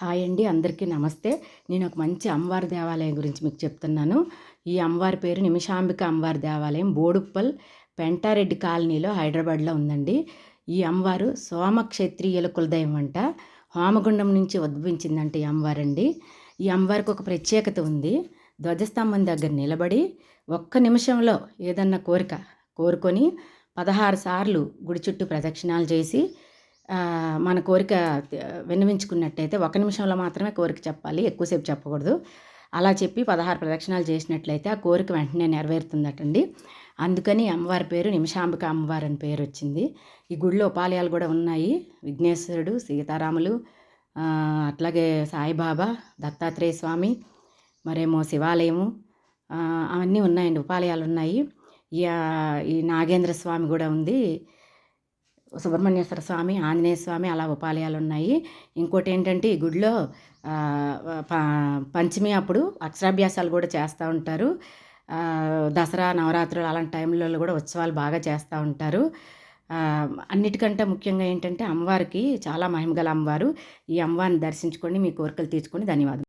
Hi అండి అందరికీ నమస్తే. నేను ఒక మంచి అమ్మవారి దేవాలయం గురించి మీకు చెప్తున్నాను. ఈ అమ్మవారి పేరు నిమిషాంబిక అమ్మవారి దేవాలయం బోడుప్పల్ పెంటారెడ్డి కాలనీలో హైదరాబాద్లో ఉందండి. ఈ అమ్మవారు సోమక్షత్రియుల కులదైవం అంట. హోమగుండం నుంచి ఉద్భవించిందంట ఈ అమ్మవారండి. ఈ అమ్మవారికి ఒక ప్రత్యేకత ఉంది. ధ్వజస్తంభం దగ్గర నిలబడి ఒక్క నిమిషంలో ఏదన్నా కోరిక కోరుకొని పదహారు సార్లు గుడి చుట్టూ ప్రదక్షిణాలు చేసి మన కోరిక విన్నవించుకున్నట్టయితే ఒక నిమిషంలో మాత్రమే కోరిక చెప్పాలి ఎక్కువసేపు చెప్పకూడదు. అలా చెప్పి పదహారు ప్రదక్షిణాలు చేసినట్లయితే ఆ కోరిక వెంటనే నెరవేరుతుందటండి. అందుకని అమ్మవారి పేరు నిమిషాంబిక అమ్మవారి అని పేరు వచ్చింది. ఈ గుడిలో ఉపాలయాలు కూడా ఉన్నాయి. విఘ్నేశ్వరుడు సీతారాములు అట్లాగే సాయిబాబా దత్తాత్రేయ స్వామి మరేమో శివాలయము అవన్నీ ఉన్నాయండి ఉపాలయాలు ఉన్నాయి. ఈ నాగేంద్ర స్వామి కూడా ఉంది. సుబ్రహ్మణ్యేశ్వర స్వామి ఆంజనేయ స్వామి అలా ఉపాలయాలు ఉన్నాయి ఇంకోటి ఏంటంటే ఈ గుడిలో పంచమి అప్పుడు అక్షరాభ్యాసాలు కూడా చేస్తూ ఉంటారు. దసరా నవరాత్రులు అలాంటి టైంలలో కూడా ఉత్సవాలు బాగా చేస్తూ ఉంటారు. అన్నిటికంటే ముఖ్యంగా ఏంటంటే అమ్మవారికి చాలా మహిమగల అమ్మవారు. ఈ అమ్మవారిని దర్శించుకొని మీ కోరికలు తీర్చుకొని ధన్యవాదాలు.